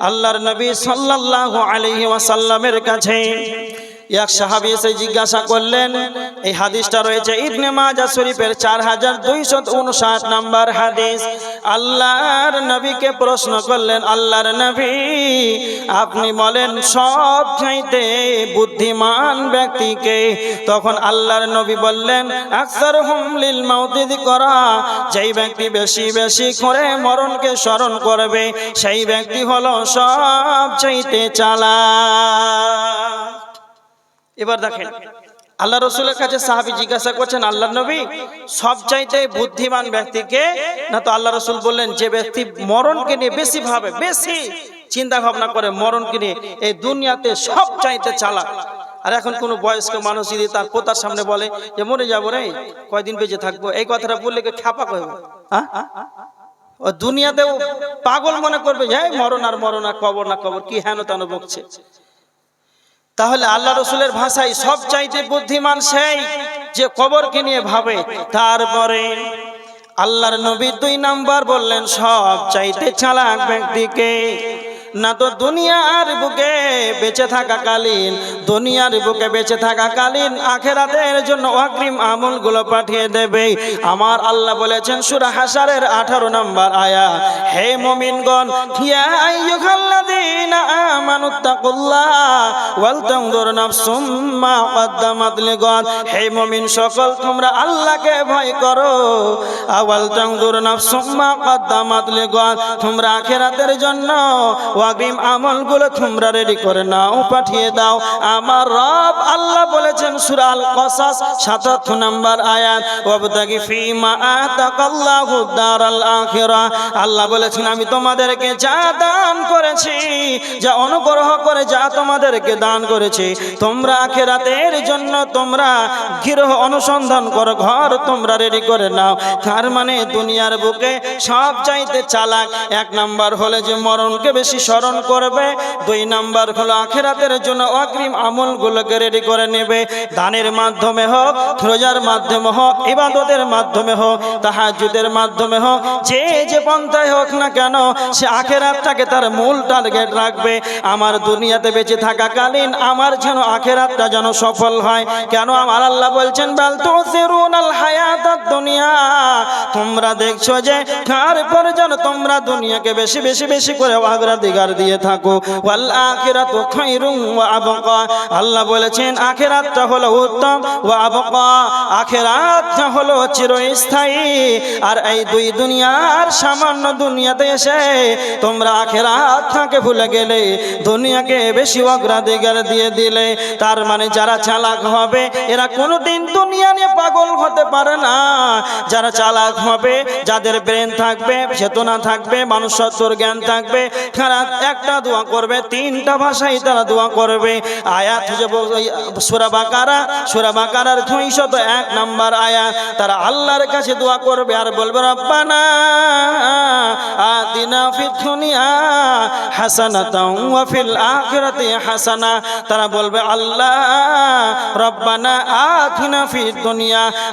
আল্লাহর নবী সাল্লাল্লাহু আলাইহি ওয়াসাল্লামের কাছে এক সাহাবী এসে জিজ্ঞাসা করলেন, এই হাদিসটা রয়েছে ইবনে মাজা শরীফের চার হাজার দুইশত উনষাট নাম্বার হাদিস। আল্লাহর নবীকে প্রশ্ন করলেন, আল্লাহর নবী, আপনি বলেন সব চাইতে বুদ্ধিমান ব্যক্তিকে তখন আল্লাহর নবী বললেন আকসার হুমলিল মাউতিদি করা যেই ব্যক্তি বেশি বেশি করে মরণকে স্মরণ করবে, সেই ব্যক্তি হলো সব চাইতে চালা এবার দেখেন, আল্লাহ রসুলের কাছে সাহাবি জিজ্ঞাসা করছেন আল্লাহ নবী, সব চাইতে বুদ্ধিমান ব্যক্তিকে না তো আল্লাহ রসুল বললেন, যে ব্যক্তি মরণকে নিয়ে বেশি ভাবে, বেশি চিন্তা ভাবনা করে, মরণকে নিয়ে এই দুনিয়াতে সব চাইতে চালাক। আর এখন কোন বয়স্ক মানুষ যদি তার পোতার সামনে বলে যে, মরে যাব রে, কয়দিন বেঁচে থাকব? এই কথাটা বললে কি খ্যাপা করবে? হ্যাঁ? ও দুনিয়াতেও পাগল মনে করবে যে মরণ আর মরণ আর কবর না কবর, কি হেন তেন বকছে তাহলে আল্লাহ রসুলের ভাষায় সব চাইতে বুদ্ধিমান সেই যে কবরকে নিয়ে ভাবে। তারপরে আল্লাহর নবী দুই নাম্বার বললেন, সব চাইতে চালাক ব্যক্তিকে না তো দুনিয়ার বুকে বেঁচে থাকাকালীন দুনিয়ার বুকে বেঁচে থাকাকালীন আখেরাতের জন্য অগ্রিম আমলগুলো পাঠিয়ে দেবে। আমার আল্লাহ বলেছেন সুরা হাসারের আঠারো নম্বর আয়া, হে মমিনগণ হে মুমিন আল্লাহকে ভয় করো। তোমরা আখিরাতের জন্য ওয়াগিম আমলগুলো তোমরা রেডি করে নাও, পাঠিয়ে দাও। আমার রব আল্লাহ বলেছেন সুরাল কসাস 77 নম্বর আয়াত, ওয়াবতাগি ফিমা আতাকাল্লাহু দারাল আখিরা। আল্লাহ বলেছেন, আমি তোমাদেরকে যা দান করেছি, যা অনুগ্রহ করে যা তোমাদেরকে দান করেছি, তোমরা আখেরাতের জন্য তোমরা গৃহ অনুসন্ধান করো, ঘর তোমরা রেডি করে নাও। তার মানে দুনিয়ার বুকে সব চাইতে চালাক এক নাম্বার হলে যে মরণকে বেশি স্মরণ করবে। দুই নাম্বার হলো আখেরাতের জন্য অগ্রিম আমলগুলোকে রেডি করে নেবে। দানের মাধ্যমে হোক, রোজার মাধ্যমে হোক, ইবাদতের মাধ্যমে হোক তাহাজুদের মাধ্যমে হোক, যে যে পন্থায় হোক না কেন, সে আখেরাতটাকে তার মূল টার্গেট রাখবে। আমার দুনিয়াতে বেঁচে থাকাকালীন আমার যেন আখেরাতটা যেন সফল হয়। কেন আমার আল্লাহ বলছেন, বাল হায়াতাদ দুনিয়া। তোমরা দেখছ যে তারপর যেন তোমরা দুনিয়াকে বেশি বেশি বেশি করে অগ্রাধিকার দিয়ে থাকো। ওয়াল আখিরাতু খায়রুম ওয়া আবকা। আল্লাহ বলেছেন, আখিরাতটা হলো উত্তম ওয়া আবকা। আখিরাতটা হলো চিরস্থায়ী। আর এই দুই দুনিয়ার সামান্য দুনিয়াতে এসে তোমরা আখেরাতটাকে ভুলে গেলে, দুনিয়াকে বেশি অগ্রাধিকার দিয়ে দিলে। তার মানে যারা চালাক হবে, এরা কোনোদিন দুনিয়া নিয়ে পাগল হতে পারে না। যারা চালাক হবে, যাদের ব্রেন থাকবে, চেতনা থাকবে মানুষ সত্তর জ্ঞান থাকবে তারা একটা দোয়া করবে, তিনটা ভাষায় তারা দোয়া করবে। আয়াত সুরা বাকারা, সুরা বাকারার এক নাম্বার আয়াত। তারা আল্লাহর কাছে দোয়া করবে আর বলবে, রব্বানা হাসানা। তারা বলবে, আল্লাহ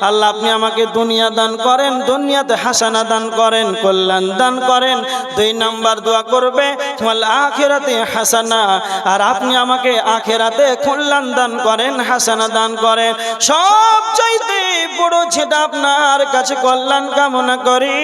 আল্লাহ, আপনি আমাকে দুনিয়া দান করেন, দুনিয়াতে হাসানা দান করেন, কল্যাণ দান করেন। দুই নাম্বার দোয়া করবে আখিরাতে হাসানা। আর আপনি আমাকে আখেরাতে কল্যাণ দান করেন, হাসানা দান করেন। সব চাইতে বড় যেটা আপনার কাছে কল্যাণ কামনা করি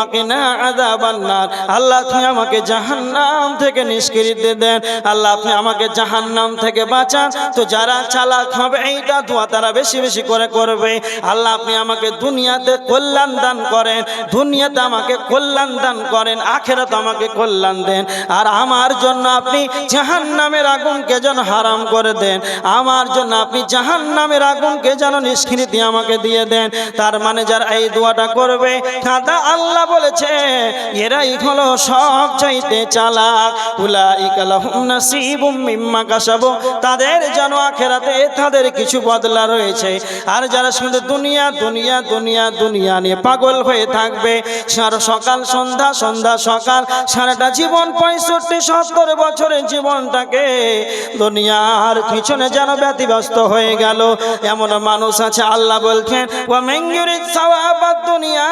ওকে না আদা বান্নার আল্লাহ আপনি আমাকে জাহান্নাম থেকে নিষ্কৃতি দেন। আল্লাহ আপনি আমাকে জাহান্নাম থেকে বাঁচান। তো যারা চালাক হবে, এইটা দোয়া তারা বেশি বেশি করে করবে। আল্লাহ আপনি আমাকে দুনিয়াতে কল্যাণ দান করেন, দুনিয়াতে আমাকে কল্যাণ দান করেন, আখেরাতে আমাকে কল্যাণ দেন। আর আমার জন্য আপনি জাহান্নামের আগুনকে যেন হারাম করে দেন। আমার জন্য আপনি জাহান্নামের আগুনকে যেন নিষ্কৃতি আমাকে দিয়ে দেন। তার মানে যারা এই দোয়াটা করবে খাদা আল্লাহ বলেছে, এরাই হলো সব চাইতে চালাক তাদের যেন আখেরাতে তাদের কিছু বদলা রয়েছে। আর যারা শুধু দুনিয়া দুনিয়া দুনিয়া দুনিয়া নিয়ে পাগল হয়ে থাকবে সকাল, সন্ধ্যা সন্ধ্যা, সকাল, সারাটা জীবন পঁয়ষট্টি, সত্তর বছরের জীবনটাকে দুনিয়ার পিছনে যেন ব্যতিব্যস্ত হয়ে গেল। এমন মানুষ আছে, আল্লাহ বলছেন ও মেঙ্গুরির সওয়াবাদ দুনিয়া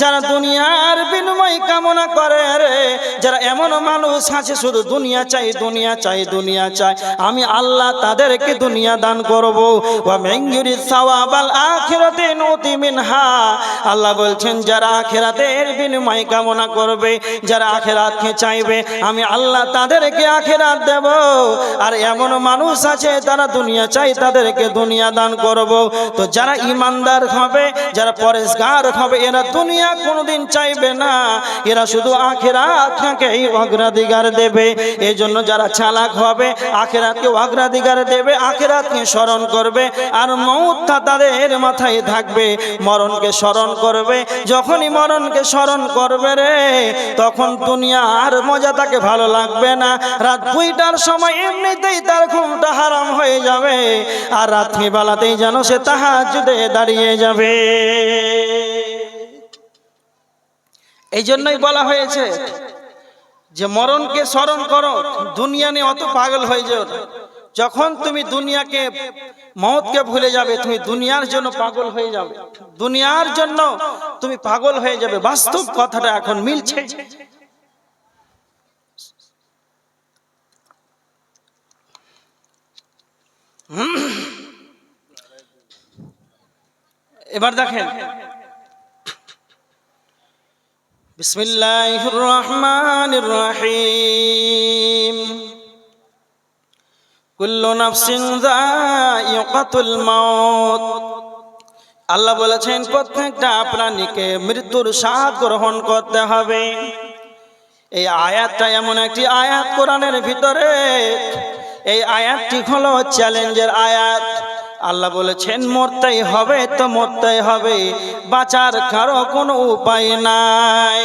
যারা দুনিয়ার বিনিময় কামনা করে রে। যারা এমন মানুষ আছে, শুধু দুনিয়া চাই দুনিয়া চাই দুনিয়া চাই। আমি আল্লাহ তাদেরকে দুনিয়া দান করব। ও মেঙ্গুরির সওয়াবাল আখিরাতে নতি মিনহা আল্লাহ বলছেন, যারা আখেরাতের বিনিময় কামনা করবে, যারা আখেরাতকে চাইবে আমি আল্লাহ তাদেরকে আখেরাত দেব। আর এমন মানুষ আছে তারা দুনিয়া চাই তাদেরকে দুনিয়া দান করব। তো যারা ইমানদার হবে, যারা পরেশগার হবে, এরা দুনিয়া কোনোদিন চাইবে না। এরা শুধু আখেরাতকেই অগ্রাধিকার দেবে। এই জন্য যারা চালাক হবে, আখেরাতকে অগ্রাধিকার দেবে, আখেরাতকে স্মরণ করবে। আর মৌতটা তাদের মাথায় থাকবে। মরণকে স্মরণ করবে। যখনই মরণকে স্মরণ করবে রে, তখন দুনিয়া আর মজা তাকে ভালো লাগবে না। রাত দুইটার সময় এমনিতেই তার ঘুমটা হারাম হয়ে যাবে। আর রাত্রিবেলাতেই যেন সে তাহাজুদে দাঁড়িয়ে যাবে। এই জন্যই বলা হয়েছে যে, মরণকে স্মরণ করো, দুনিয়া নিয়ে অত পাগল হয়ে যাও যখন তুমি দুনিয়াকে, মহৎকে ভুলে যাবে, তুমি দুনিয়ার জন্য পাগল হয়ে যাবে। দুনিয়ার জন্য তুমি পাগল হয়ে যাবে। বাস্তব কথাটা এখন মিলছে। এবার দেখেন। বিসমিল্লাহির রহমানির রহিম কুল্লু নাফসিন যায়িকাতুল মাউত। আল্লাহ বলেছেন, প্রত্যেকটা প্রাণীকে মৃত্যুর স্বাদ গ্রহণ করতে হবে। এই আয়াতটা এমন একটি আয়াত কোরআনের ভিতরে। এই আয়াতটি হলো চ্যালেঞ্জের আয়াত। আল্লাহ বলেছেন, মরতেই হবে তো মরতেই হবে, বাঁচার কারও কোনো উপায় নাই।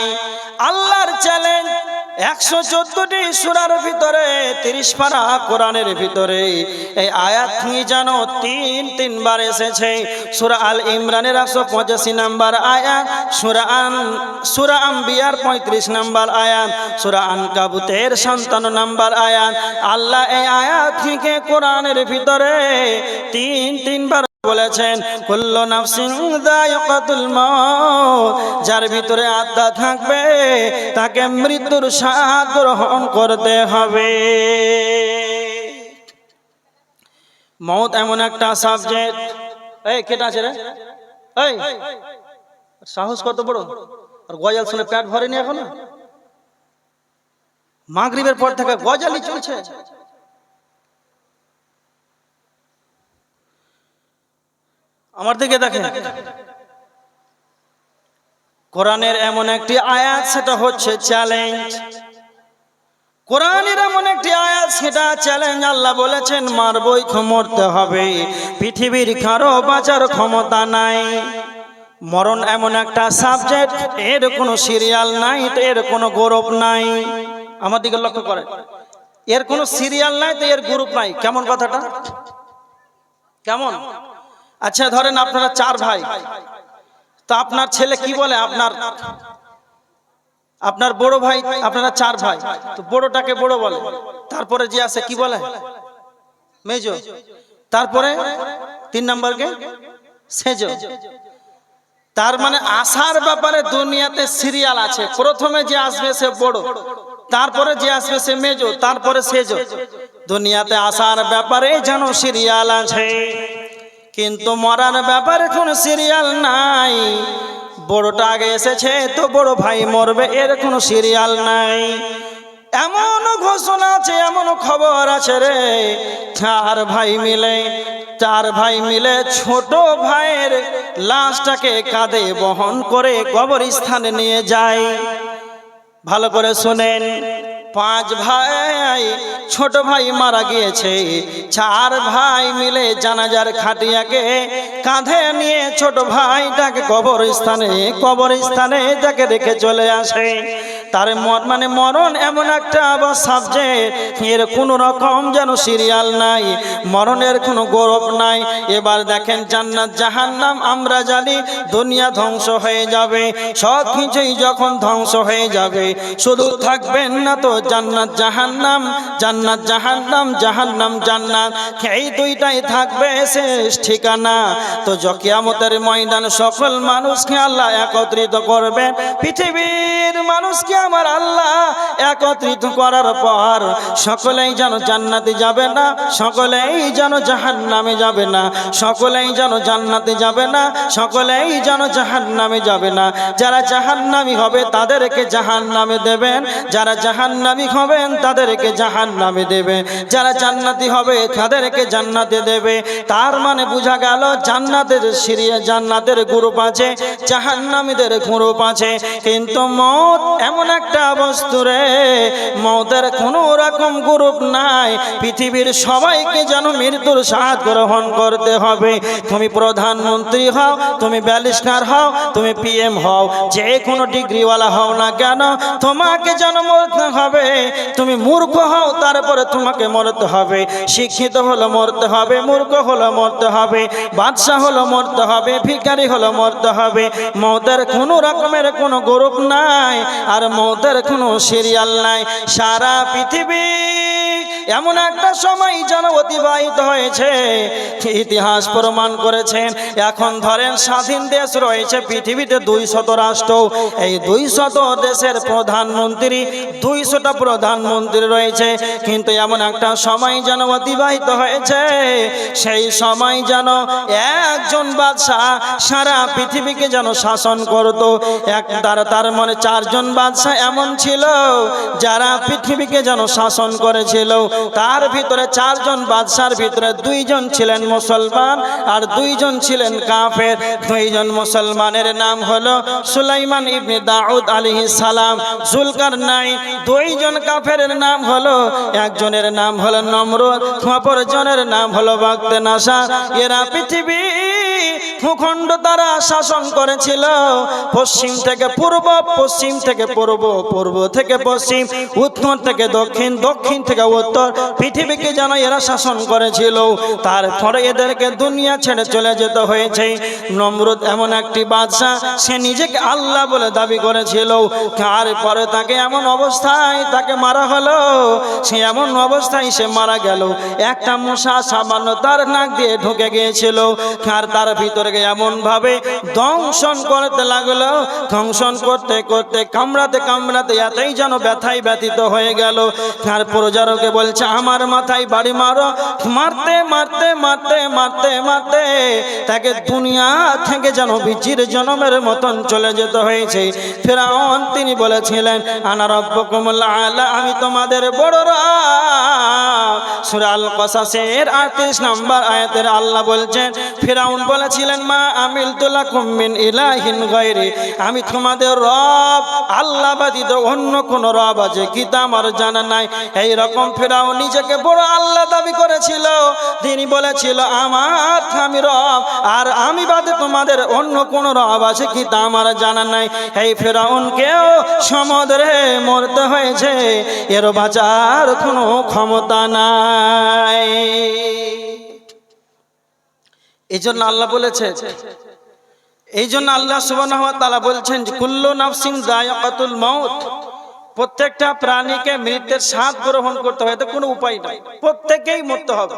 একশো চোদ্দটি সুরার ভিতরে, তিরিশ পারা কোরআনের ভিতরে এই আয়াত যেন তিন, তিনবার এসেছে। সুরা আল ইমরানের একশো পঁচাশি নাম্বার আয়াত, সুরা আন, সুরা আম্বিয়ার পঁয়ত্রিশ নাম্বার আয়াত, সুরা আন কাবুতের সন্তান নাম্বার আয়াত। আল্লাহ এই আয়াত থেকে কোরআনের ভিতরে তিন, তিনবার বলেছেন, কুল্লু নাফসিন যায়িকাতুল মাউত যার ভিতরে আত্মা থাকবে, তাকে মৃত্যুর স্বাদ গ্রহণ করতে হবে। মৌত এমন একটা সাবজেক্ট এই, কেটা আছে রে? এই, সাহস কত বড়? আর গজাল শুনে পেট ভরেনি এখনও? মাগরিবের পর থেকে গজালি চলছে। আমার দিকে দেখেন কোরআনের এমন একটি আয়াত, সেটা হচ্ছে চ্যালেঞ্জ কোরআনের এমন একটি আয়াত, সেটা চ্যালেঞ্জ আল্লাহ বলেছেন, মারবই মরতে হবে। পৃথিবীর কারও বাঁচার ক্ষমতা নাই। মরণ এমন একটা সাবজেক্ট এর কোনো সিরিয়াল নাই, তো এর কোনো গৌরব নাই। আমার দিকে লক্ষ্য করে এর কোনো সিরিয়াল নাই, তো এর গ্রুপ নাই। কেমন কথাটা? কেমন? আচ্ছা ধরেন আপনারা চার ভাই। তো আপনার ছেলে কি বলে? আপনার আপনার বড় ভাই, আপনারা চার ভাই। তো বড়টাকে বড় বলে। তারপরে যে আছে, কি বলে? মেজ। তারপরে তিন নম্বরকে সেজ। তার মানে আসার ব্যাপারে দুনিয়াতে সিরিয়াল আছে। প্রথমে যে আসবে সে বড়। তারপরে যে আসবে সে মেজো। তারপরে সেজ। দুনিয়াতে আসার ব্যাপারে যেন সিরিয়াল আছে। কিন্তু মরার ব্যাপারে কোনো সিরিয়াল নাই। বড়টা আগে এসেছে তো বড় ভাই মরবে, এর কোনো সিরিয়াল নাই। এমন ঘোষণা আছে, এমন খবর আছে রে। চার ভাই মিলে, চার ভাই মিলে ছোট ভাইয়ের লাশটাকে কাঁধে বহন করে কবরস্থানে নিয়ে যায়। ভালো করে শোনেন। পাঁচ ভাই, ছোট ভাই মারা গিয়েছে। চার ভাই মিলে জানাজার খাটিয়াকে কাঁধে নিয়ে ছোট ভাই তাকে কবরস্থানে কবরস্থানে তাকে রেখে চলে আসে। তার মানে মরণ এমন একটা আবার সাবজেক্ট এর কোনো রকম যেন সিরিয়াল নাই মরণের কোনো গৌরব নাই। এবার দেখেন জান্নাত জাহান্নাম আমরা জানি দুনিয়া ধ্বংস হয়ে যাবে। সব কিছুই যখন ধ্বংস হয়ে যাবে শুধু থাকবেন না তো জান্নাত জাহান্নাম জান্নাত জাহান্নাম জাহান্নাম জান্নাত। এই দুইটাই থাকবে শেষ ঠিকানা। তো জকিয়ামতের ময়দান সকল মানুষকে আল্লাহ একত্রিত করবেন। পৃথিবীর মানুষকে আমার আল্লাহ একত্রিত করার পর সকলেই যেন জান্নাতে যাবে না, সকলেই যেন জাহান নামে যাবে না, সকলেই যেন জান্নাতে যাবে না, সকলেই যেন জাহান নামে যাবে না। যারা জাহান্নামী হবে তাদেরকে জাহান নামে দেবেন, যারা জাহান্নামী হবেন তাদেরকে জাহান নামে দেবে যারা জান্নাতি হবে তাদেরকে জান্নাতে দেবে। তার মানে বোঝা গেল জান্নাতের সিরিয়া জান্নাতের গ্রুপ আছে, জাহান্নামীদের গ্রুপ আছে। কিন্তু মত এমন একটা বস্তু রে মতের কোনো রকম গ্রুপ নাই। পৃথিবীর সবাইকে যেন মৃত্যুর স্বাদ গ্রহণ করতে হবে। তুমি প্রধানমন্ত্রী হও, তুমি ব্যালিস্টার হও, তুমি পিএম হও, যে কোনো ডিগ্রিওয়ালা হও না কেন, তোমাকে যেন মরতে হবে। তুমি মূর্খ হও, তারপরে তোমাকে মরতে হবে। শিক্ষিত হলো মরতে হবে, মূর্খ হলো মরতে হবে, বাদশাহ হলো মরতে হবে, ভিখারি হলো মরতে হবে। মৌতের কোনো রকমের কোনো গরুপ নাই। আর মদের কোনো সিরিয়াল নাই। সারা পৃথিবী এমন একটা সময় যেন অতিবাহিত হয়েছে। ইতিহাস প্রমাণ করেছেন, এখন ধরেন স্বাধীন দেশ রয়েছে, পৃথিবীতে দুই শত রাষ্ট্র। এই দুই শত দেশের প্রধানমন্ত্রী, দুইশোটা প্রধানমন্ত্রী রয়েছে। কিন্তু এমন একটা সময় যেন অতিবাহিত হয়েছে, সেই সময় যেন একজন বাদশাহ সারা পৃথিবীকে যেন শাসন করত। এক তার তার মনে চারজন বাদশাহ এমন ছিল, যারা পৃথিবীকে যেন শাসন করেছিল। তার ভিতরে চারজন বাদশার ভিতরে দুইজন ছিলেন মুসলমান আর দুইজন ছিলেন কাফের। দুইজন মুসলমানের নাম হলো সুলাইমান ইবনে দাউদ আলাইহিস সালাম জুলকার নাই দুইজন কাফের নাম হলো, একজনের নাম হলো নমরুদ, অপরজনের নাম হলো বাগতে নাসা এরা পৃথিবী ভূখণ্ড তারা শাসন করেছিল। পশ্চিম থেকে পূর্ব, পশ্চিম থেকে পূর্ব পূর্ব থেকে পশ্চিম, উত্তর থেকে দক্ষিণ দক্ষিণ থেকে উত্তর। পৃথিবীকে যেন এরা শাসন করেছিল। তারপরে এদেরকে দুনিয়া ছেড়ে চলে যেতে হয়েছে। নমরুদ এমন একটি বাদশাহ, সে নিজেকে আল্লাহ বলে দাবি করেছিল। তারপরে তাকে এমন অবস্থায় তাকে মারা হলো। সে এমন অবস্থায় সে মারা গেল। একটা মশা সামান্য তার নাক দিয়ে ঢুকে গিয়েছিল। আর তার ভিতরে এমন ভাবে দংশন করতে লাগল। দংশন করতে করতে কামড়াতে কামড়াতে এতই যেন ব্যথায় ব্যতীত হয়ে গেল। আর প্রজারকে বলছে, আমার মাথায় বাড়ি মারো। মারতে মারতে মারতে মারতে মারতে তাকে দুনিয়া থেকে যেন বিচির জনমের মতন চলে যেতে হয়েছে। ফেরাউন তিনি বলেছিলেন, আনা রব্বকুমুল আলা, আমি তোমাদের বড় সুরাল কসাসের আটত্রিশ নম্বর আয়াতের আল্লাহ বলছেন, ফেরাউন বলেছিলেন, মা আমিল তুলা কুম্মিন ইলাহিন গায়রি। আমি তোমাদের রব, আল্লাহ ব্যতীত অন্য কোন রব আছে কি তা আমার জানা নাই। এই রকম ফেরাউন নিজেকে বড় আল্লাহ দাবি করেছিল। তিনি বলেছিল, আমার আমি রব, আর আমি বাদে তোমাদের অন্য কোন রব আছে কি তা আমার জানা নাই। এই ফেরাউনকেও সমুদ্রে মরতে হয়েছে। এর বাঁচার কোনো ক্ষমতা নাই। এই জন্য আল্লাহ বলেছে এই জন্য আল্লাহ সুবহানাহু ওয়া তাআলা বলছেন কুল্লু নাফসিন যায়কাতুল মাউত। প্রত্যেকটা প্রাণীকে মৃত্যুর স্বাদ গ্রহণ করতে হবে, এতে কোনো উপায় নাই। প্রত্যেকেই মরতে হবে।